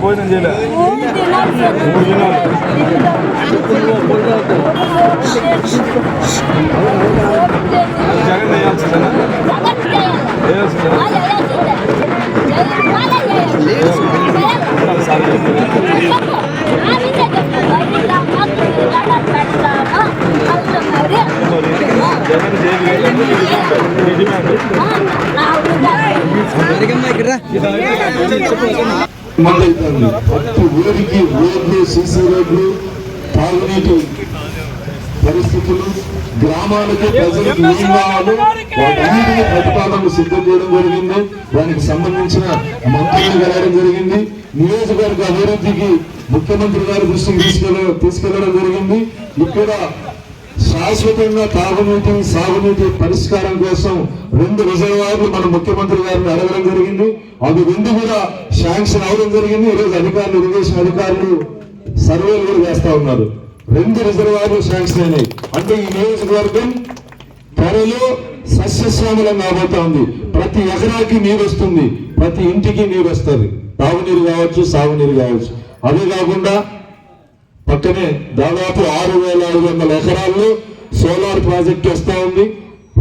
భోజనం చేయలే జగన్ వేయాల్సిందేనా వేయాల్సిందేనా జగన్ జైలు మొదలవుతుంది ప్రతి ఊరికి రోడ్లు సీసీ రోడ్లు తాగునీటి పరిస్థితులు గ్రామాలకు ప్రజలకు ఏం కావాలో ప్రతిపాదనలు సిద్ధం చేయడం జరిగింది దానికి సంబంధించిన మంత్రులు వెళ్ళడం జరిగింది నియోజకవర్గ అభివృద్ధికి ముఖ్యమంత్రి గారి దృష్టికి తీసుకెళ్ళ తీసుకెళ్ళడం జరిగింది. ఇక్కడ శాశ్వతంగా తాగునీటి సాగునీటి పరిష్కారం కోసం రెండు రిజర్వాయర్లు మన ముఖ్యమంత్రి గారిని అడగడం జరిగింది. అవి రెండు కూడా శాంక్షన్ అవడం జరిగింది. ఈరోజు అధికారులు ఇరిగేషన్ అధికారులు సర్వేలు కూడా వేస్తా ఉన్నారు. రెండు రిజర్వాయర్లు శాంక్షన్ అయినాయి. అంటే ఈ నియోజకవర్గం త్వరలో సస్యశ్యామలం కాబోతా ఉంది ప్రతి ఎకరాకి నీరు వస్తుంది. ప్రతి ఇంటికి నీరు వస్తుంది. తాగునీరు కావచ్చు సాగునీరు కావచ్చు. అదే కాకుండా పక్కనే దాదాపు ఆరు వేల ఐదు వందల ఎకరాల్లో సోలార్ ప్రాజెక్ట్ వస్తూ ఉంది.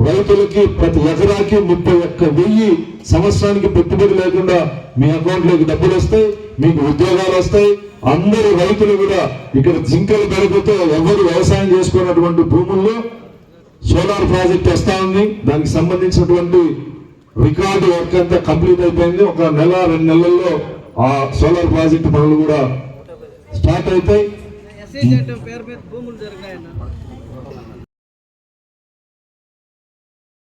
రైతులకి ప్రతి ఎకరాకి ముప్పై ఒక్క వెయ్యి సంవత్సరానికి పెట్టుబడి లేకుండా మీ అకౌంట్లోకి డబ్బులు వస్తాయి మీకు ఉద్యోగాలు వస్తాయి. అందరు రైతులు కూడా ఇక్కడ జింకలు పెరుగుతూ ఎవరు వ్యవసాయం చేసుకున్నటువంటి భూముల్లో సోలార్ ప్రాజెక్ట్ వస్తా ఉంది. దానికి సంబంధించినటువంటి రికార్డు వర్క్ అంతా కంప్లీట్ అయిపోయింది. ఒక నెల రెండు నెలల్లో ఆ సోలార్ ప్రాజెక్ట్ పనులు కూడా స్టార్ట్ అవుతాయి. మెసేజ్ అంటే పేరు మీద భూములు జరిగినాయన్న